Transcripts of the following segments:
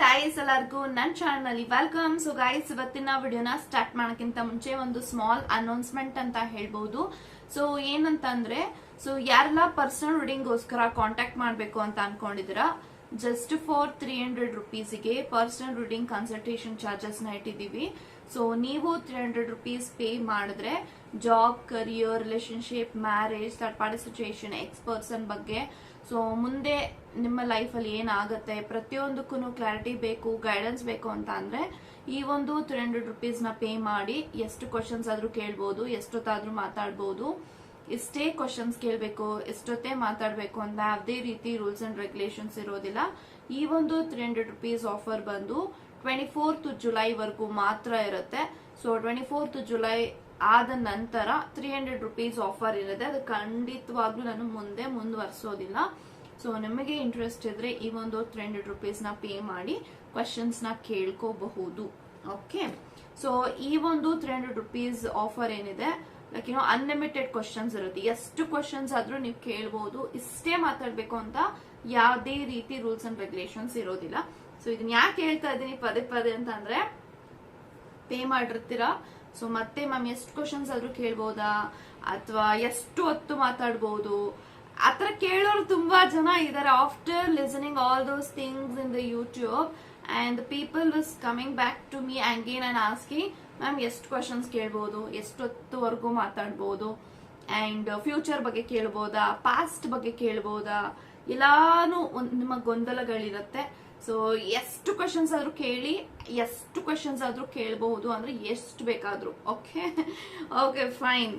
Guys ಎಲ್ಲರಿಗೂ ನನ್ನ ಚಾನಲ್ನಲ್ಲಿ ವೆಲ್ಕಮ್ ಸೊ ಗಾಯ್ಸ್ ಇವತ್ತಿನ ವಿಡಿಯೋನ ಸ್ಟಾರ್ಟ್ ಮಾಡೋಕ್ಕಿಂತ ಮುಂಚೆ ಒಂದು ಸ್ಮಾಲ್ ಅನೌನ್ಸ್ಮೆಂಟ್ ಅಂತ ಹೇಳ್ಬಹುದು ಸೊ ಏನಂತಂದ್ರೆ ಸೊ ಯಾರೆಲ್ಲ ಪರ್ಸನಲ್ ರೀಡಿಂಗ್ಗೋಸ್ಕರ ಕಾಂಟ್ಯಾಕ್ಟ್ ಮಾಡಬೇಕು ಅಂತ ಅನ್ಕೊಂಡಿದ್ದೀರಾ? ಜಸ್ಟ್ ಫಾರ್ ತ್ರೀ ಹಂಡ್ರೆಡ್ ರುಪೀಸ್ಗೆ ಪರ್ಸನಲ್ ರೀಡಿಂಗ್ ಕನ್ಸಲ್ಟೇಷನ್ ಚಾರ್ಜಸ್ನ ಇಟ್ಟಿದ್ದೀವಿ. ಸೊ ನೀವು ತ್ರೀ ಹಂಡ್ರೆಡ್ ರುಪೀಸ್ ಪೇ ಮಾಡಿದ್ರೆ job career relationship marriage third party situation ex person ಬಗ್ಗೆ. ಸೊ ಮುಂದೆ ನಿಮ್ಮ ಲೈಫಲ್ಲಿ ಏನಾಗುತ್ತೆ? ಪ್ರತಿಯೊಂದಕ್ಕೂ ಕ್ಲಾರಿಟಿ ಬೇಕು ಗೈಡೆನ್ಸ್ ಬೇಕು ಅಂತ ಅಂದರೆ ಈ ಒಂದು ತ್ರೀ ಹಂಡ್ರೆಡ್ ರುಪೀಸ್ನ ಪೇ ಮಾಡಿ ಎಷ್ಟು ಕ್ವಶನ್ಸ್ ಆದರೂ ಕೇಳ್ಬೋದು, ಎಷ್ಟೊತ್ತಾದರೂ ಮಾತಾಡ್ಬೋದು. ಎಷ್ಟೇ ಕ್ವಶನ್ಸ್ ಕೇಳಬೇಕು, ಎಷ್ಟೊತ್ತೇ ಮಾತಾಡಬೇಕು ಅಂತ ಯಾವುದೇ ರೀತಿ ರೂಲ್ಸ್ ಅಂಡ್ ರೆಗ್ಯುಲೇಷನ್ಸ್ ಇರೋದಿಲ್ಲ. ಈ ಒಂದು ತ್ರೀ ಹಂಡ್ರೆಡ್ ರುಪೀಸ್ ಆಫರ್ ಬಂದು ಟ್ವೆಂಟಿ ಫೋರ್ತ್ ಜುಲೈವರೆಗೂ ಮಾತ್ರ ಇರುತ್ತೆ. ಸೊ ಟ್ವೆಂಟಿ ಫೋರ್ತ್ ಜುಲೈ ಆದ ನಂತರ ತ್ರೀ ಹಂಡ್ರೆಡ್ ರುಪೀಸ್ ಆಫರ್ ಇರುತ್ತೆ. ಅದು ಖಂಡಿತವಾಗ್ಲೂ ನಾನು ಮುಂದೆ ಮುಂದುವರಿಸೋದಿಲ್ಲ. ಸೊ ನಿಮಗೆ ಇಂಟ್ರೆಸ್ಟ್ ಇದ್ರೆ ಈ ಒಂದು ತ್ರೀ ಹಂಡ್ರೆಡ್ ರುಪೀಸ್ನ ಪೇ ಮಾಡಿ ಕ್ವಶನ್ಸ್ನ ಕೇಳ್ಕೋಬಹುದು. ಓಕೆ ಸೊ ಈ ಒಂದು ತ್ರೀ ಹಂಡ್ರೆಡ್ ರುಪೀಸ್ ಆಫರ್ ಏನಿದೆ? ಲೈಕ್ ಏನೋ ಅನ್ಲಿಮಿಟೆಡ್ ಕ್ವಶನ್ಸ್ ಇರುತ್ತೆ. ಎಷ್ಟು ಕ್ವಶನ್ಸ್ ಆದ್ರೂ ನೀವು ಕೇಳ್ಬೋದು. ಇಷ್ಟೇ ಮಾತಾಡಬೇಕು ಅಂತ ಯಾವುದೇ ರೀತಿ ರೂಲ್ಸ್ ಅಂಡ್ ರೆಗ್ಯುಲೇಷನ್ಸ್ ಇರೋದಿಲ್ಲ. ಸೊ ಇದನ್ನ ಯಾಕೆ ಹೇಳ್ತಾ ಇದ್ದೀನಿ? ಪದೇ ಪದೇ ಅಂತ ಅಂದ್ರೆ ಪೇ ಮಾಡಿರ್ತೀರಾ? ಸೊ ಮತ್ತೆ ಮ್ಯಾಮ್ ಎಷ್ಟು ಕ್ವಶನ್ಸ್ ಆದ್ರೂ ಕೇಳ್ಬೋದಾ? ಅಥವಾ ಎಷ್ಟು ಹೊತ್ತು ಮಾತಾಡ್ಬೋದು? ಆತರ ಕೇಳೋರು ತುಂಬಾ ಜನ ಇದಾರೆ after listening all those things in the YouTube and people is coming back to me again and ask ma'am ಎಷ್ಟು ಕ್ವಶನ್ಸ್ ಕೇಳ್ಬೋದು? ಎಷ್ಟೊತ್ತುವರೆಗೂ ಮಾತಾಡ್ಬೋದು? ಅಂಡ್ ಫ್ಯೂಚರ್ ಬಗ್ಗೆ ಕೇಳ್ಬೋದಾ? ಪಾಸ್ಟ್ ಬಗ್ಗೆ ಕೇಳ್ಬೋದಾ? ಎಲ್ಲಾನು ಒಂದು ನಿಮ್ಮ ಗೊಂದಲಗಳಿರುತ್ತೆ. ಸೊ ಎಷ್ಟು ಕ್ವಶನ್ಸ್ ಆದ್ರೂ ಕೇಳಿ, ಎಷ್ಟು ಕ್ವಶನ್ಸ್ ಆದ್ರೂ ಕೇಳಬಹುದು ಅಂದ್ರೆ ಎಷ್ಟು ಬೇಕಾದ್ರೂ ಓಕೆ ಓಕೆ ಫೈನ್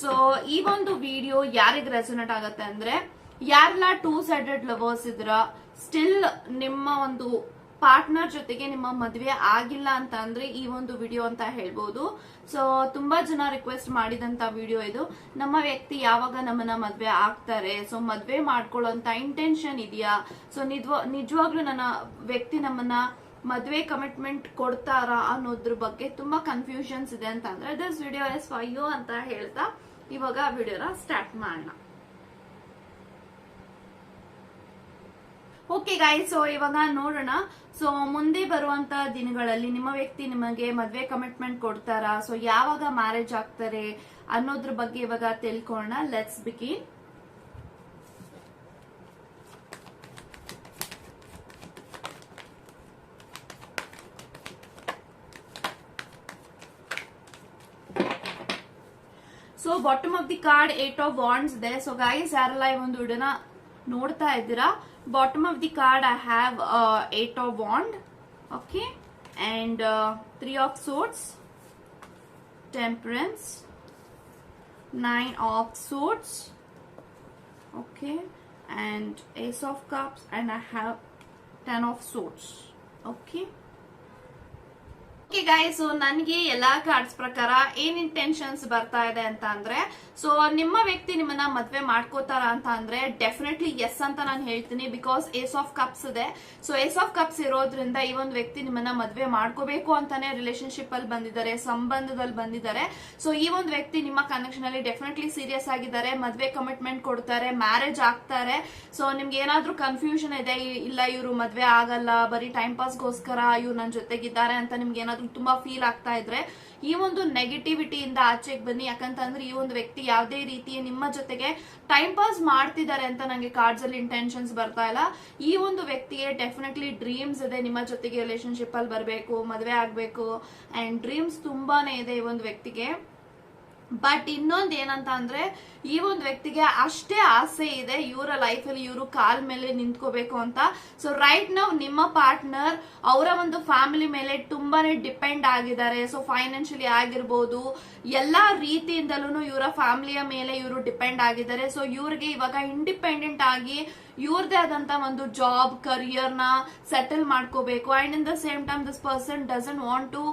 ಸೊ ಈ ಒಂದು ವಿಡಿಯೋ ಯಾರಿಗೆ ರೆಸನೇಟ್ ಆಗತ್ತೆ ಅಂದ್ರೆ, ಯಾರೆಲ್ಲ ಟೂ ಸೈಡೆಡ್ ಲವರ್ಸ್ ಇದ್ರ ಸ್ಟಿಲ್ ನಿಮ್ಮ ಒಂದು ಪಾರ್ಟ್ನರ್ ಜೊತೆಗೆ ನಿಮ್ಮ ಮದುವೆ ಆಗಿಲ್ಲ ಅಂತ ಅಂದ್ರೆ ಈ ಒಂದು ವಿಡಿಯೋ ಅಂತ ಹೇಳ್ಬೋದು. ಸೊ ತುಂಬಾ ಜನ ರಿಕ್ವೆಸ್ಟ್ ಮಾಡಿದಂತ ವಿಡಿಯೋ ಇದು. ನಮ್ಮ ವ್ಯಕ್ತಿ ಯಾವಾಗ ನಮ್ಮನ್ನ ಮದ್ವೆ ಆಗ್ತಾರೆ? ಸೊ ಮದ್ವೆ ಮಾಡ್ಕೊಳ್ಳೋಂತ ಇಂಟೆನ್ಷನ್ ಇದೆಯಾ? ಸೊ ನಿಜವ ನಿಜವಾಗ್ಲೂ ನನ್ನ ವ್ಯಕ್ತಿ ನಮ್ಮನ್ನ ಮದ್ವೆ ಕಮಿಟ್ಮೆಂಟ್ ಕೊಡ್ತಾರಾ ಅನ್ನೋದ್ರ ಬಗ್ಗೆ ತುಂಬಾ ಕನ್ಫ್ಯೂಷನ್ಸ್ ಇದೆ ಅಂತ ಅಂದ್ರೆ this video is for you ಅಂತ ಹೇಳ್ತಾ ಇವಾಗ ವಿಡಿಯೋನ ಸ್ಟಾರ್ಟ್ ಮಾಡೋಣ. ಓಕೆ ಗಾಯ್ಸ್ ಸೊ ಇವಾಗ ನೋಡೋಣ. ಸೊ ಮುಂದೆ ಬರುವಂತ ದಿನಗಳಲ್ಲಿ ನಿಮ್ಮ ವ್ಯಕ್ತಿ ನಿಮಗೆ ಮದ್ವೆ ಕಮಿಟ್ಮೆಂಟ್ ಕೊಡ್ತಾರಾ? ಸೊ ಯಾವಾಗ ಮ್ಯಾರೇಜ್ ಆಗ್ತಾರೆ ಅನ್ನೋದ್ರ ಬಗ್ಗೆ ಇವಾಗ ತಿಳ್ಕೊಳ್ಳೋಣ. Let's ಬಿಕಿ so bottom of the card eight of wands ಇದೆ ಸೊ ಗೈಸ್ ಯಾರೆಲ್ಲ ಈ ಒಂದು ವಿಡಿಯೋನ ನೋಡ್ತಾ ಇದ್ದೀರಾ? bottom of the card I have uh, eight of wand okay? And uh, three of swords temperance nine of swords okay? And ace of cups and I have ten of swords okay? Okay guys ನನಗೆ ಎಲ್ಲಾ cards ಪ್ರಕಾರ ಏನ್ intentions ಬರ್ತಾ ಇದೆ ಅಂತ ಅಂದ್ರೆ so ನಿಮ್ಮ ವ್ಯಕ್ತಿ ನಿಮ್ಮನ್ನ ಮದ್ವೆ ಮಾಡ್ಕೋತಾರ ಅಂತ ಅಂದ್ರೆ ಡೆಫಿನೆಟ್ಲಿ ಎಸ್ ಅಂತ ನಾನು ಹೇಳ್ತೀನಿ ಬಿಕಾಸ್ ಏಸ್ ಆಫ್ ಕಪ್ಸ್ ಇದೆ. ಸೊ ಏಸ್ ಆಫ್ ಕಪ್ಸ್ ಇರೋದ್ರಿಂದ ಈ ಒಂದು ವ್ಯಕ್ತಿ ನಿಮ್ಮನ್ನ ಮದ್ವೆ ಮಾಡ್ಕೋಬೇಕು ಅಂತಾನೆ ರಿಲೇಶನ್ಶಿಪ್ ಅಲ್ಲಿ ಬಂದಿದ್ದಾರೆ, ಸಂಬಂಧದಲ್ಲಿ ಬಂದಿದ್ದಾರೆ. ಸೊ ಈ ಒಂದು ವ್ಯಕ್ತಿ ನಿಮ್ಮ ಕನೆಕ್ಷನ್ ಅಲ್ಲಿ ಡೆಫಿನೆಟ್ಲಿ ಸೀರಿಯಸ್ ಆಗಿದ್ದಾರೆ, ಮದ್ವೆ ಕಮಿಟ್ಮೆಂಟ್ ಕೊಡ್ತಾರೆ ಮ್ಯಾರೇಜ್ ಆಗ್ತಾರೆ. ಸೊ ನಿಮ್ಗೆ ಏನಾದ್ರೂ ಕನ್ಫ್ಯೂಷನ್ ಇದೆ ಇಲ್ಲ, ಇವರು ಮದ್ವೆ ಆಗಲ್ಲ, ಬರೀ ಟೈಮ್ ಪಾಸ್ಗೋಸ್ಕರ ಇವ್ರು ನನ್ನ ಜೊತೆಗಿದ್ದಾರೆ ಅಂತ ನಿಮ್ಗೆ ಏನಾದ್ರೂ ತುಂಬಾ ಫೀಲ್ ಆಗ್ತಾ ಇದ್ರೆ, ಈ ಒಂದು ನೆಗೆಟಿವಿಟಿಯಿಂದ ಆಚೆಗೆ ಬನ್ನಿ. ಯಾಕಂತಂದ್ರೆ ಈ ಒಂದು ವ್ಯಕ್ತಿ ಯಾವುದೇ ರೀತಿ ನಿಮ್ಮ ಜೊತೆಗೆ ಟೈಮ್ ಪಾಸ್ ಮಾಡ್ತಿದ್ದಾರೆ ಅಂತ ನಂಗೆ ಕಾರ್ಡ್ಸ್ ಅಲ್ಲಿ ಇಂಟೆನ್ಷನ್ಸ್ ಬರ್ತಾ ಇಲ್ಲ. ಈ ಒಂದು ವ್ಯಕ್ತಿಗೆ ಡೆಫಿನೆಟ್ಲಿ ಡ್ರೀಮ್ಸ್ ಇದೆ. ನಿಮ್ಮ ಜೊತೆಗೆ ರಿಲೇಶನ್ಶಿಪ್ ಅಲ್ಲಿ ಬರಬೇಕು, ಮದುವೆ ಆಗ್ಬೇಕು ಅಂಡ್ ಡ್ರೀಮ್ಸ್ ತುಂಬಾನೇ ಇದೆ ಈ ಒಂದು ವ್ಯಕ್ತಿಗೆ. ಬಟ್ ಇನ್ನೊಂದು ಏನಂತ ಅಂದ್ರೆ, ಈ ಒಂದು ವ್ಯಕ್ತಿಗೆ ಅಷ್ಟೇ ಆಸೆ ಇದೆ ಇವರ ಲೈಫ್ ಅಲ್ಲಿ, ಇವರು ಕಾಲ್ ಮೇಲೆ ನಿಂತ್ಕೋಬೇಕು ಅಂತ. ಸೊ ರೈಟ್ ನೌ ನಿಮ್ಮ ಪಾರ್ಟ್ನರ್ ಅವರ ಒಂದು ಫ್ಯಾಮಿಲಿ ಮೇಲೆ ತುಂಬಾನೇ ಡಿಪೆಂಡ್ ಆಗಿದ್ದಾರೆ. ಸೊ ಫೈನಾನ್ಷಿಯಲಿ ಆಗಿರ್ಬೋದು, ಎಲ್ಲಾ ರೀತಿಯಿಂದಲೂ ಇವರ ಫ್ಯಾಮಿಲಿಯ ಮೇಲೆ ಇವರು ಡಿಪೆಂಡ್ ಆಗಿದ್ದಾರೆ. ಸೊ ಇವ್ರಿಗೆ ಇವಾಗ ಇಂಡಿಪೆಂಡೆಂಟ್ ಆಗಿ ಇವ್ರದೇ ಆದಂತ ಒಂದು ಜಾಬ್ ಕರಿಯರ್ನ ಸೆಟಲ್ ಮಾಡ್ಕೋಬೇಕು. And in the same time this person doesn't want to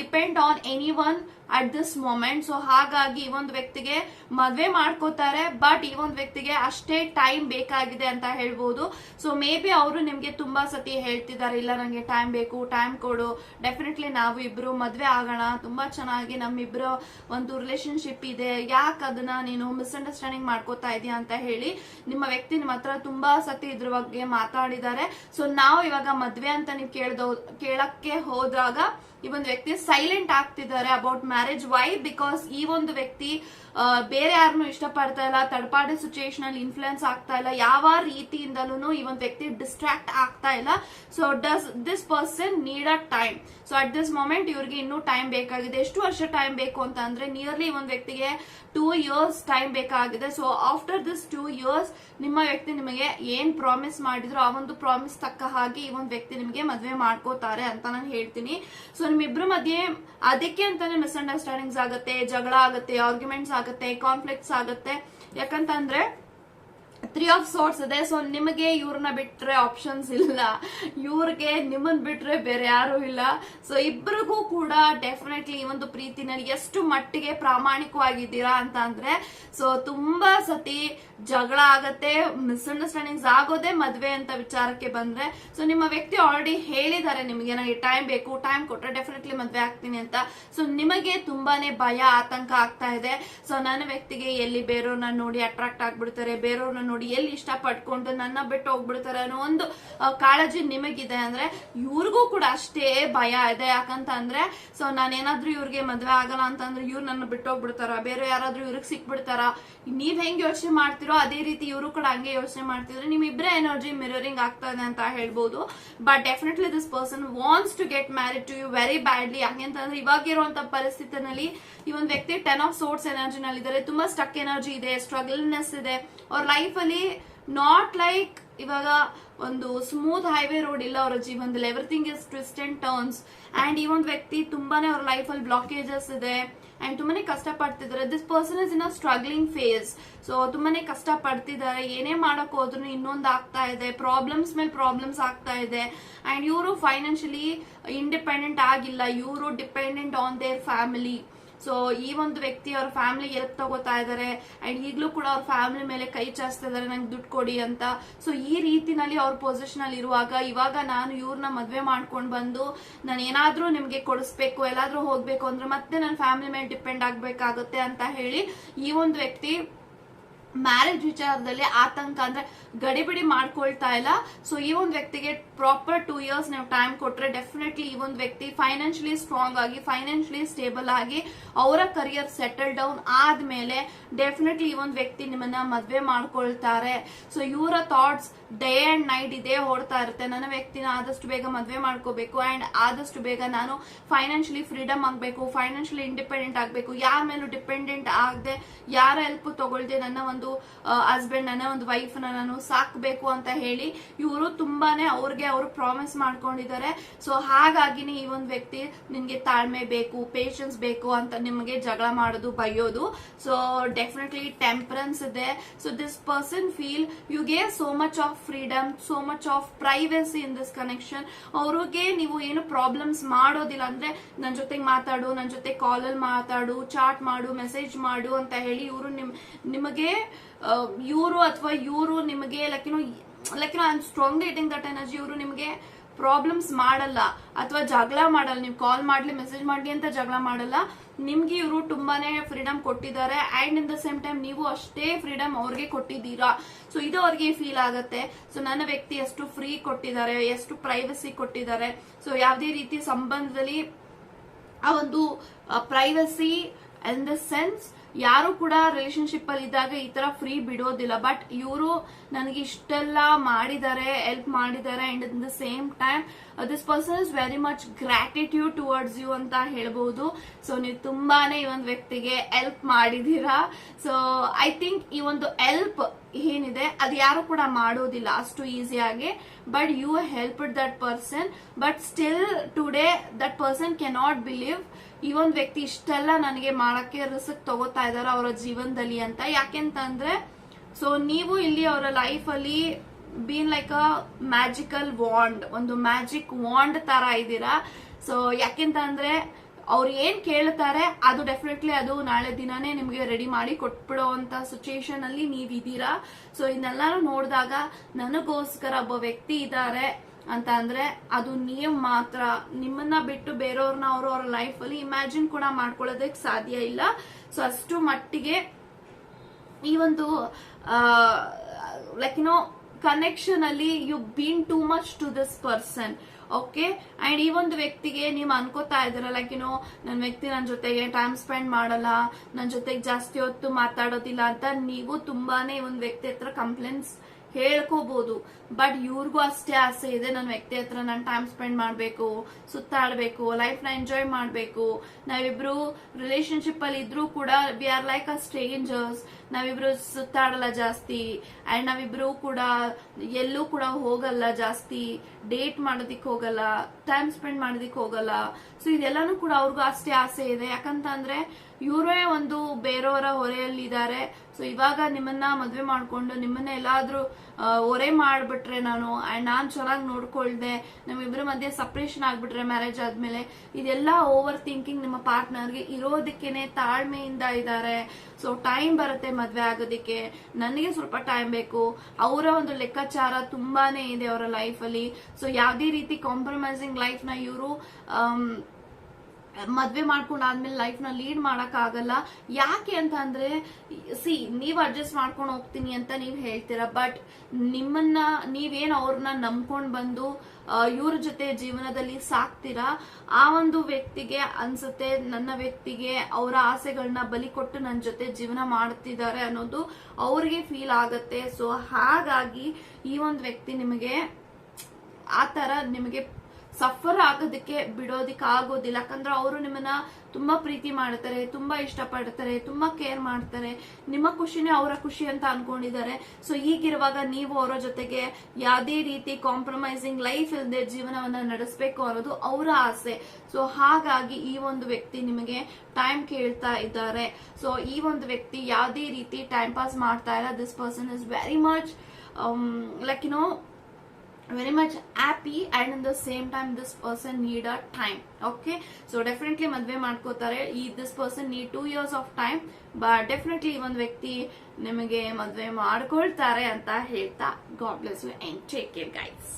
depend on any one at this moment so ಹಾಗಾಗಿ ಈ ಒಂದು ವ್ಯಕ್ತಿಗೆ ಮದುವೆ ಮಾಡ್ಕೋತಾರೆ ಬಟ್ ಈ ಒಂದು ವ್ಯಕ್ತಿಗೆ ಅಷ್ಟೇ ಟೈಮ್ ಬೇಕಾಗಿದೆ ಅಂತ ಹೇಳ್ಬೋದು. ಸೊ ಮೇ ಬಿ ಅವರು ನಿಮ್ಗೆ ತುಂಬಾ ಸತಿ ಹೇಳ್ತಿದ್ದಾರೆ, ಇಲ್ಲ ನಂಗೆ ಟೈಮ್ ಬೇಕು ಟೈಮ್ ಕೊಡು ಡೆಫಿನೆಟ್ಲಿ ನಾವು ಇಬ್ರು ಮದ್ವೆ ಆಗೋಣ. ತುಂಬಾ ಚೆನ್ನಾಗಿ ನಮ್ಮಿಬ್ರು ಒಂದು ರಿಲೇಶನ್ಶಿಪ್ ಇದೆ. ಯಾಕೆ ಅದನ್ನ ನೀನು ಮಿಸ್ಅಂಡರ್ಸ್ಟ್ಯಾಂಡಿಂಗ್ ಮಾಡ್ಕೋತಾ ಇದೀಯ ಅಂತ ಹೇಳಿ ನಿಮ್ಮ ವ್ಯಕ್ತಿ ನಿಮ್ಮ ಹತ್ರ ತುಂಬಾ ಸತಿ ಇದ್ರ ಬಗ್ಗೆ ಮಾತಾಡಿದ್ದಾರೆ. ಸೊ ನಾವು ಇವಾಗ ಮದ್ವೆ ಅಂತ ನೀವು ಕೇಳ್ದೋ ಕೇಳಕ್ಕೆ ಹೋದಾಗ ಈ ಒಂದು ವ್ಯಕ್ತಿ ಸೈಲೆಂಟ್ ಆಗ್ತಿದ್ದಾರೆ ಅಬೌಟ್ ಮ್ಯಾರೇಜ್ ವೈ ಬಿಕಾಸ್ ಈ ಒಂದು ವ್ಯಕ್ತಿ ಬೇರೆ ಯಾರನ್ನು ಇಷ್ಟಪಡ್ತಾ ಇಲ್ಲ, ತಡಪಾಡಿ ಸಿಚುಯೇಷನ್ ಅಲ್ಲಿ ಇನ್ಫ್ಲುಯೆನ್ಸ್ ಆಗ್ತಾ ಇಲ್ಲ, ಯಾವ ರೀತಿಯಿಂದಲೂ ಈ ಒಂದು ವ್ಯಕ್ತಿ ಡಿಸ್ಟ್ರಾಕ್ಟ್ ಆಗ್ತಾ ಇಲ್ಲ. So does this person need a time so at this moment ಇವ್ರಿಗೆ ಇನ್ನೂ ಟೈಮ್ ಬೇಕಾಗಿದೆ. ಎಷ್ಟು ವರ್ಷ ಟೈಮ್ ಬೇಕು ಅಂತ ಅಂದ್ರೆ ನಿಯರ್ಲಿ ಒಂದು ವ್ಯಕ್ತಿಗೆ ಟೂ ಇಯರ್ಸ್ ಟೈಮ್ ಬೇಕಾಗಿದೆ. So after this two years ನಿಮ್ಮ ವ್ಯಕ್ತಿ ನಿಮಗೆ ಏನ್ ಪ್ರಾಮಿಸ್ ಮಾಡಿದ್ರು ಆ ಒಂದು ಪ್ರಾಮಿಸ್ ತಕ್ಕ ಹಾಗೆ ಈ ಒಂದು ವ್ಯಕ್ತಿ ನಿಮಗೆ ಮದುವೆ ಮಾಡ್ಕೋತಾರೆ ಅಂತ ನಾನು ಹೇಳ್ತೀನಿ. ಸೊ ನಿಮ್ಮಿಬ್ರ ಮಧ್ಯೆ ಅದಕ್ಕೆ ಅಂತಾನೆ ಮಿಸ್ಅಂಡರ್ಸ್ಟ್ಯಾಂಡಿಂಗ್ಸ್ ಆಗುತ್ತೆ ಜಗಳ ಆಗುತ್ತೆ ಆರ್ಗ್ಯುಮೆಂಟ್ಸ್ ಆಗುತ್ತೆ ಕಾನ್ಫ್ಲಿಕ್ಟ್ಸ್ ಆಗುತ್ತೆ. ಯಾಕಂತಂದ್ರೆ ತ್ರೀ ಆಫ್ ಸೋರ್ಸ್ ಇದೆ ಸೊ ನಿಮಗೆ ಇವ್ರನ್ನ ಬಿಟ್ರೆ ಆಪ್ಷನ್ಸ್ ಇಲ್ಲ ಇವ್ರಿಗೆ ನಿಮ್ಮನ್ ಬಿಟ್ರೆ ಬೇರೆ ಯಾರು ಇಲ್ಲ ಸೊ ಇಬ್ಬರಿಗೂ ಕೂಡ ಡೆಫಿನೆಟ್ಲಿ ಈ ಒಂದು ಪ್ರೀತಿನಲ್ಲಿ ಎಷ್ಟು ಮಟ್ಟಿಗೆ ಪ್ರಾಮಾಣಿಕವಾಗಿದ್ದೀರಾ ಅಂತ ಅಂದ್ರೆ ಸೊ ತುಂಬಾ ಸತಿ ಜಗಳ ಆಗತ್ತೆ ಮಿಸ್ಅಂಡರ್ಸ್ಟ್ಯಾಂಡಿಂಗ್ಸ್ ಆಗೋದೇ ಮದ್ವೆ ಅಂತ ವಿಚಾರಕ್ಕೆ ಬಂದ್ರೆ ಸೊ ನಿಮ್ಮ ವ್ಯಕ್ತಿ ಆಲ್ರೆಡಿ ಹೇಳಿದ್ದಾರೆ ನಿಮಗೆ ನನಗೆ ಟೈಮ್ ಬೇಕು ಟೈಮ್ ಕೊಟ್ರೆ ಡೆಫಿನೆಟ್ಲಿ ಮದ್ವೆ ಆಗ್ತೀನಿ ಅಂತ ಸೊ ನಿಮಗೆ ತುಂಬಾನೇ ಭಯ ಆತಂಕ ಆಗ್ತಾ ಇದೆ ಸೊ ನನ್ನ ವ್ಯಕ್ತಿಗೆ ಎಲ್ಲಿ ಬೇರೆಯವ್ರನ್ನ ನೋಡಿ ಅಟ್ರಾಕ್ಟ್ ಆಗ್ಬಿಡ್ತಾರೆ ಬೇರೆಯವ್ರನ್ನ ನೋಡಿ ಎಲ್ಲಿ ಇಷ್ಟ ಪಟ್ಕೊಂಡು ನನ್ನ ಬಿಟ್ಟು ಹೋಗ್ಬಿಡ್ತಾರೆ ಅನ್ನೋ ಒಂದು ಕಾಳಜಿ ನಿಮಗಿದೆ ಅಂದ್ರೆ ಇವ್ರಿಗೂ ಕೂಡ ಅಷ್ಟೇ ಭಯ ಇದೆ. ಯಾಕಂತ ಅಂದ್ರೆ ಸೊ ನಾನೇನಾದ್ರೂ ಇವ್ರಿಗೆ ಮದ್ವೆ ಆಗಲ್ಲ ಅಂತಂದ್ರೆ ಇವ್ರು ನನ್ನ ಬಿಟ್ಟು ಹೋಗ್ಬಿಡ್ತಾರ? ಬೇರೆ ಯಾರಾದ್ರೂ ಇವ್ರಿಗೆ ಸಿಕ್ಬಿಡ್ತಾರ? ನೀವ್ ಹೆಂಗ್ ಯೋಚನೆ ಮಾಡ್ತಿರೋ ಅದೇ ರೀತಿ ಇವರು ಕೂಡ ಹಂಗೆ ಯೋಚನೆ ಮಾಡ್ತಿದ್ರೆ ನಿಮ್ ಇಬ್ಬರೇ ಎನರ್ಜಿ ಮಿರರಿಂಗ್ ಆಗ್ತಾ ಇದೆ ಅಂತ ಹೇಳ್ಬೋದು. But definitely this person wants to get married to you very badly ಯಾಕೆಂತಂದ್ರೆ ಇವಾಗ ಇರುವಂತ ಪರಿಸ್ಥಿತಿನಲ್ಲಿ ಈ ಒಂದು ವ್ಯಕ್ತಿ ಟೆನ್ ಆಫ್ ಸೋರ್ಸ್ ಎನರ್ಜಿನಲ್ಲಿ ಇದ್ದಾರೆ ತುಂಬಾ ಸ್ಟಕ್ ಎನರ್ಜಿ ಇದೆ ಸ್ಟ್ರಗಲ್ನೆಸ್ ಇದೆ. ಅವ್ರ ಲೈಫ್ ಅಲ್ಲಿ ನಾಟ್ ಲೈಕ್ ಇವಾಗ ಒಂದು ಸ್ಮೂತ್ ಹೈವೇ ರೋಡ್ ಇಲ್ಲ ಅವರ ಜೀವನದಲ್ಲಿ. Everything is twist and turns and ಈ ಒಂದು ವ್ಯಕ್ತಿ ತುಂಬಾನೇ ಅವ್ರ ಲೈಫ್ ಅಲ್ಲಿ ಬ್ಲಾಕೇಜಸ್ ಇದೆ. ಅಂಡ್ ತುಂಬಾನೇ ಕಷ್ಟ ಪಡ್ತಿದ್ದಾರೆ this person is in a struggling phase so ತುಂಬಾನೇ ಕಷ್ಟ ಪಡ್ತಿದ್ದಾರೆ ಏನೇ ಮಾಡಕ್ ಹೋದ್ರು ಇನ್ನೊಂದು ಆಗ್ತಾ ಇದೆ. ಪ್ರಾಬ್ಲಮ್ಸ್ ಮೇಲೆ ಪ್ರಾಬ್ಲಮ್ಸ್ ಆಗ್ತಾ ಇದೆ. ಅಂಡ್ ಇವರು ಫೈನಾನ್ಷಿಯಲಿ ಇಂಡಿಪೆಂಡೆಂಟ್ ಆಗಿಲ್ಲ. ಇವರು dependent on their family so ಈ ಒಂದು ವ್ಯಕ್ತಿ ಅವ್ರ ಫ್ಯಾಮಿಲಿ ಎಲ್ಪ್ ತಗೋತಾ ಇದ್ದಾರೆ ಅಂಡ್ ಈಗಲೂ ಕೂಡ ಅವ್ರ ಫ್ಯಾಮಿಲಿ ಮೇಲೆ ಕೈ ಚಾಚ್ತಾ ಇದಾರೆ, ನಂಗೆ ದುಡ್ಡು ಕೊಡಿ ಅಂತ. ಸೊ ಈ ರೀತಿನಲ್ಲಿ ಅವ್ರ ಪೊಸಿಷನ್ ಅಲ್ಲಿ ಇರುವಾಗ ಇವಾಗ ನಾನು ಇವ್ರನ್ನ ಮದ್ವೆ ಮಾಡ್ಕೊಂಡು ಬಂದು ನಾನು ಏನಾದ್ರೂ ನಿಮ್ಗೆ ಕೊಡಿಸ್ಬೇಕು, ಎಲ್ಲಾದ್ರೂ ಹೋಗ್ಬೇಕು ಅಂದ್ರೆ ಮತ್ತೆ ನನ್ನ ಫ್ಯಾಮಿಲಿ ಮೇಲೆ ಡಿಪೆಂಡ್ ಆಗ್ಬೇಕಾಗುತ್ತೆ ಅಂತ ಹೇಳಿ ಈ ಒಂದು ವ್ಯಕ್ತಿ ಮ್ಯಾರೇಜ್ ವಿಚಾರದಲ್ಲಿ ಆತಂಕ ಅಂದ್ರೆ ಗಡಿಬಿಡಿ ಮಾಡ್ಕೊಳ್ತಾ ಇಲ್ಲ. ಸೊ ಈ ಒಂದು ವ್ಯಕ್ತಿಗೆ ಪ್ರಾಪರ್ ಟೂ ಇಯರ್ಸ್ ನೀವು ಟೈಮ್ ಕೊಟ್ರೆ ಡೆಫಿನೆಟ್ಲಿ ಈ ಒಂದು ವ್ಯಕ್ತಿ ಫೈನಾನ್ಷಿಯಲಿ ಸ್ಟ್ರಾಂಗ್ ಆಗಿ ಫೈನಾನ್ಷಿಯಲಿ ಸ್ಟೇಬಲ್ ಆಗಿ ಅವರ ಕರಿಯರ್ ಸೆಟಲ್ ಡೌನ್ ಆದ್ಮೇಲೆ ಡೆಫಿನೆಟ್ಲಿ ಈ ಒಂದು ವ್ಯಕ್ತಿ ನಿಮ್ಮನ್ನ ಮದ್ವೆ ಮಾಡ್ಕೊಳ್ತಾರೆ. ಸೊ ಇವರ ಥಾಟ್ಸ್ ಡೇ ಅಂಡ್ ನೈಟ್ ಇದೇ ಓಡ್ತಾ ಇರುತ್ತೆ. ನನ್ನ ವ್ಯಕ್ತಿನ ಆದಷ್ಟು ಬೇಗ ಮದ್ವೆ ಮಾಡ್ಕೋಬೇಕು ಅಂಡ್ ಆದಷ್ಟು ಬೇಗ ನಾನು ಫೈನಾನ್ಷಿಯಲಿ ಫ್ರೀಡಮ್ ಆಗಬೇಕು ಫೈನಾನ್ಷಿಯಲಿ ಇಂಡಿಪೆಂಡೆಂಟ್ ಆಗಬೇಕು. ಯಾರ ಮೇಲೂ ಡಿಪೆಂಡೆಂಟ್ ಆಗದೆ, ಯಾರ ಹೆಲ್ಪ್ ತಗೊಳ್ದೆ ನನ್ನ ಒಂದು ಹಸ್ಬೆಂಡ್ ನನ್ನ ಒಂದು ವೈಫ್ ನಾನು ಸಾಕ್ಬೇಕು ಅಂತ ಹೇಳಿ ಇವರು ತುಂಬಾನೇ ಅವ್ರಿಗೆ ಅವರು ಪ್ರಾಮಿಸ್ ಮಾಡ್ಕೊಂಡಿದ್ದಾರೆ. ಸೊ ಹಾಗಾಗಿನೇ ಈ ಒಂದು ವ್ಯಕ್ತಿ ನಿಮಗೆ ತಾಳ್ಮೆ ಬೇಕು ಪೇಷನ್ಸ್ ಬೇಕು ಅಂತ ನಿಮಗೆ ಜಗಳ ಮಾಡೋದು ಬಯ್ಯೋದು ಸೊ ಡೆಫಿನೆಟ್ಲಿ ಟೆಂಪರೆನ್ಸ್ ಇದೆ. So this person feel you gave so much of freedom so much of privacy in this connection ಅವ್ರಿಗೆ ನೀವು ಏನು ಪ್ರಾಬ್ಲಮ್ಸ್ ಮಾಡೋದಿಲ್ಲ ಅಂದ್ರೆ ನನ್ನ ಜೊತೆ ಮಾತಾಡು ನನ್ನ ಜೊತೆ ಕಾಲಲ್ಲಿ ಮಾತಾಡು ಚಾಟ್ ಮಾಡು ಮೆಸೇಜ್ ಮಾಡು ಅಂತ ಹೇಳಿ ಇವರು ನಿಮ್, ನಿಮಗೆ ಇವರು ಅಥವಾ ಇವರು ನಿಮಗೆ like no like I am strongly dating that energy ಇವರು ನಿಮಗೆ ಪ್ರಾಬ್ಲಮ್ಸ್ ಮಾಡಲ್ಲ ಅಥವಾ ಜಗಳ ಮಾಡಲ್ಲ. ನೀವು ಕಾಲ್ ಮಾಡ್ಲಿ ಮೆಸೇಜ್ ಮಾಡ್ಲಿ ಅಂತ ಜಗಳ ಮಾಡಲ್ಲ. ನಿಮ್ಗೆ ಇವರು ತುಂಬಾನೇ ಫ್ರೀಡಮ್ ಕೊಟ್ಟಿದ್ದಾರೆ and in the same time ನೀವು ಅಷ್ಟೇ ಫ್ರೀಡಮ್ ಅವ್ರಿಗೆ ಕೊಟ್ಟಿದ್ದೀರಾ. ಸೊ ಇದು ಅವ್ರಿಗೆ ಫೀಲ್ ಆಗುತ್ತೆ. ಸೊ ನನ್ನ ವ್ಯಕ್ತಿ ಎಷ್ಟು ಫ್ರೀ ಕೊಟ್ಟಿದ್ದಾರೆ, ಎಷ್ಟು ಪ್ರೈವಸಿ ಕೊಟ್ಟಿದ್ದಾರೆ. ಸೊ ಯಾವುದೇ ರೀತಿ ಸಂಬಂಧದಲ್ಲಿ ಆ ಒಂದು ಪ್ರೈವಸಿ ಇನ್ ದ ಸೆನ್ಸ್ ಯಾರು ಕೂಡ ರಿಲೇಶನ್ಶಿಪ್ ಅಲ್ಲಿ ಇದ್ದಾಗ ಈ ತರ ಫ್ರೀ ಬಿಡೋದಿಲ್ಲ. ಬಟ್ ಇವರು ನನಗೆ ಇಷ್ಟೆಲ್ಲ ಮಾಡಿದ್ದಾರೆ ಹೆಲ್ಪ್ ಮಾಡಿದ್ದಾರೆ and in the same time this person is very much gratitude towards you ಅಂತ ಹೇಳ್ಬಹುದು ಸೊ ನೀವು ತುಂಬಾನೇ ಈ ಒಂದು ವ್ಯಕ್ತಿಗೆ ಹೆಲ್ಪ್ ಮಾಡಿದೀರಾ ಸೊ ಐ ಥಿಂಕ್ ಈ ಒಂದು ಹೆಲ್ಪ್ ಏನಿದೆ, ಅದು ಯಾರು ಕೂಡ ಮಾಡೋದಿಲ್ಲ ಅಷ್ಟು ಆಗಿ. But you help that person but still today that person cannot believe ಈ ಒಂದು ವ್ಯಕ್ತಿ ಇಷ್ಟೆಲ್ಲ ನನಗೆ ಮಾಡಕ್ಕೆ ರಿಸ್ಕ್ ತಗೋತಾ ಇದಾರ ಅವರ ಜೀವನದಲ್ಲಿ ಅಂತ. ಯಾಕೆಂತಂದ್ರೆ ಸೊ ನೀವು ಇಲ್ಲಿ ಅವರ ಲೈಫ್ ಅಲ್ಲಿ been like a magical wand ಒಂದು ಮ್ಯಾಜಿಕ್ ವಾಂಡ್ ತರ ಇದ್ದೀರಾ. ಸೊ ಯಾಕೆಂತಂದ್ರೆ, ಅವ್ರು ಏನ್ ಕೇಳ್ತಾರೆ, ಅದು ಡೆಫಿನೆಟ್ಲಿ ಅದು ನಾಳೆ ದಿನಾನೇ ನಿಮ್ಗೆ ರೆಡಿ ಮಾಡಿ ಕೊಟ್ಬಿಡೋಂತ ಸಿಚುಯೇಷನ್ ಅಲ್ಲಿ ನೀವಿದ್ದೀರಾ. ಸೊ ಇದನ್ನೆಲ್ಲಾನು ನೋಡಿದಾಗ, ನನಗೋಸ್ಕರ ಒಬ್ಬ ವ್ಯಕ್ತಿ ಇದ್ದಾರೆ. ಅಂತ ಅಂದ್ರೆ ಅದು ನೀವು ಮಾತ್ರ. ನಿಮ್ಮನ್ನ ಬಿಟ್ಟು ಬೇರೆಯವ್ರನ್ನ ಅವರು ಅವ್ರ ಲೈಫ್ ಅಲ್ಲಿ ಇಮ್ಯಾಜಿನ್ ಕೂಡ ಮಾಡ್ಕೊಳ್ಳೋದಕ್ಕೆ ಸಾಧ್ಯ ಇಲ್ಲ. ಸೊ ಅಷ್ಟು ಮಟ್ಟಿಗೆ ಈ ಒಂದು ಲೈಕ್ ನೋ ಕನೆಕ್ಷನ್ ಅಲ್ಲಿ you been too much to this person okay and ಈ ಒಂದು ವ್ಯಕ್ತಿಗೆ ನೀವು ಅನ್ಕೋತಾ ಇದ್ದೀರ ಲೈಕ್ ಏನೋ ನನ್ನ ವ್ಯಕ್ತಿ ನನ್ನ ಜೊತೆಗೆ ಟೈಮ್ ಸ್ಪೆಂಡ್ ಮಾಡಲ್ಲ ನನ್ನ ಜೊತೆಗೆ ಜಾಸ್ತಿ ಹೊತ್ತು ಮಾತಾಡೋದಿಲ್ಲ ಅಂತ ನೀವು ತುಂಬಾನೇ ಈ ಒಂದು ವ್ಯಕ್ತಿ ಹತ್ರ ಕಂಪ್ಲೇಂಟ್ಸ್ ಹೇಳ್ಕೋಬಹುದು ಬಟ್ ಇವ್ರಿಗೂ ಅಷ್ಟೇ ಆಸೆ ಇದೆ. ನನ್ನ ವ್ಯಕ್ತಿ ಹತ್ರ ನಾನು ಟೈಮ್ ಸ್ಪೆಂಡ್ ಮಾಡಬೇಕು, ಸುತ್ತಾಡಬೇಕು ಲೈಫ್ನ ಎಂಜಾಯ್ ಮಾಡಬೇಕು. ನಾವಿಬ್ರು ರಿಲೇಶನ್ಶಿಪ್ ಅಲ್ಲಿ ಇದ್ರೂ ಕೂಡ we are like a strangers ನಾವಿಬ್ರು ಸುತ್ತಾಡಲ್ಲ ಜಾಸ್ತಿ. ಅಂಡ್ ನಾವಿಬ್ರು ಕೂಡ ಎಲ್ಲೂ ಕೂಡ ಹೋಗಲ್ಲ ಜಾಸ್ತಿ. ಡೇಟ್ ಮಾಡೋದಿಕ್ ಹೋಗಲ್ಲ ಟೈಮ್ ಸ್ಪೆಂಡ್ ಮಾಡೋದಿಕ್ ಹೋಗಲ್ಲ. ಸೊ ಇದೆಲ್ಲಾನು ಕೂಡ ಅವ್ರಿಗೂ ಅಷ್ಟೇ ಆಸೆ ಇದೆ. ಯಾಕಂತ ಅಂದ್ರೆ ಇವರೇ ಒಂದು ಬೇರೆಯವರ ಹೊರೆಯಲ್ಲಿ ಇದ್ದಾರೆ ಸೊ ಇವಾಗ ನಿಮ್ಮನ್ನ ಮದ್ವೆ ಮಾಡ್ಕೊಂಡು ನಿಮ್ಮನ್ನ ಎಲ್ಲಾದ್ರೂ ಹೊರೆ ಮಾಡ್ಬಿಟ್ರೆ ನಾನು ಅಂಡ್ ನಾನ್ ಚೆನ್ನಾಗಿ ನೋಡ್ಕೊಳ್ದೆ ನಮ್ಮಿಬ್ಬರ ಮಧ್ಯೆ ಸಪ್ರೇಷನ್ ಆಗ್ಬಿಟ್ರೆ ಮ್ಯಾರೇಜ್ ಆದ್ಮೇಲೆ, ಇದೆಲ್ಲ ಓವರ್ ಥಿಂಕಿಂಗ್ ನಿಮ್ಮ ಪಾರ್ಟ್ನರ್ಗೆ ಇರೋದಕ್ಕೇನೆ ತಾಳ್ಮೆಯಿಂದ ಇದ್ದಾರೆ. ಸೊ ಟೈಮ್ ಬರುತ್ತೆ ಮದ್ವೆ ಆಗೋದಕ್ಕೆ. ನನಗೆ ಸ್ವಲ್ಪ ಟೈಮ್ ಬೇಕು. ಅವರ ಒಂದು ಲೆಕ್ಕಾಚಾರ ತುಂಬಾನೇ ಇದೆ ಅವರ ಲೈಫಲ್ಲಿ ಸೊ ಯಾವುದೇ ರೀತಿ ಕಾಂಪ್ರಮೈಸಿಂಗ್ ಲೈಫ್ನ ಇವರು ಮದ್ವೆ ಮಾಡ್ಕೊಂಡು ಆದ್ಮೇಲೆ ಲೈಫ್ನ ಲೀಡ್ ಮಾಡಕ್ ಆಗಲ್ಲ. ಯಾಕೆ ಅಂತ ಅಂದ್ರೆ ಸಿ ನೀವ್ ಅಡ್ಜಸ್ಟ್ ಮಾಡ್ಕೊಂಡು ಹೋಗ್ತೀನಿ ಅಂತ ನೀವ್ ಹೇಳ್ತೀರಾ ಬಟ್ ನಿಮ್ಮನ್ನ, ನೀವೇನ್ ಅವ್ರನ್ನ ನಂಬ್ಕೊಂಡ್ ಬಂದು ಇವ್ರ ಜೊತೆ ಜೀವನದಲ್ಲಿ ಸಾಕ್ತೀರಾ? ಆ ಒಂದು ವ್ಯಕ್ತಿಗೆ ಅನ್ಸುತ್ತೆ, ನನ್ನ ವ್ಯಕ್ತಿಗೆ ಅವರ ಆಸೆಗಳನ್ನ ಬಲಿ ಕೊಟ್ಟು ನನ್ನ ಜೊತೆ ಜೀವನ ಮಾಡ್ತಿದ್ದಾರೆ ಅನ್ನೋದು ಅವ್ರಿಗೆ ಫೀಲ್ ಆಗತ್ತೆ. ಸೊ ಹಾಗಾಗಿ ಈ ಒಂದು ವ್ಯಕ್ತಿ ನಿಮಗೆ, ಆ ತರ ನಿಮಗೆ ಸಫರ್ ಆಗೋದಕ್ಕೆ ಬಿಡೋದಿಕ್ ಆಗೋದಿಲ್ಲ ಯಾಕಂದ್ರೆ ಅವರು ನಿಮ್ಮನ್ನ ತುಂಬಾ ಪ್ರೀತಿ ಮಾಡ್ತಾರೆ, ತುಂಬಾ ಇಷ್ಟಪಡ್ತಾರೆ, ತುಂಬಾ ಕೇರ್ ಮಾಡ್ತಾರೆ. ನಿಮ್ಮ ಖುಷಿನೇ ಅವರ ಖುಷಿ ಅಂತ ಅನ್ಕೊಂಡಿದ್ದಾರೆ. ಸೊ ಈಗಿರುವಾಗ ನೀವು ಅವರ ಜೊತೆಗೆ ಯಾವುದೇ ರೀತಿ ಕಾಂಪ್ರಮೈಸಿಂಗ್ ಲೈಫ್ ಇಲ್ಲದೆ ಜೀವನವನ್ನ ನಡೆಸಬೇಕು ಅನ್ನೋದು ಅವರ ಆಸೆ. ಸೊ ಹಾಗಾಗಿ ಈ ಒಂದು ವ್ಯಕ್ತಿ ನಿಮಗೆ ಟೈಮ್ ಕೇಳ್ತಾ ಇದ್ದಾರೆ. ಸೊ ಈ ಒಂದು ವ್ಯಕ್ತಿ ಯಾವುದೇ ರೀತಿ ಟೈಮ್ ಪಾಸ್ ಮಾಡ್ತಾ ಇಲ್ಲ. This person is very much like you know very much happy and in the same time, this person need a time, okay? So, definitely ಮದ್ವೆ ಮಾಡ್ಕೋತಾರೆ ಈ this person need two years of time but definitely ಒಂದು ವ್ಯಕ್ತಿ ನಿಮಗೆ ಮದ್ವೆ ಮಾಡ್ಕೊಳ್ತಾರೆ ಅಂತ ಹೇಳ್ತಾ God bless you and take care guys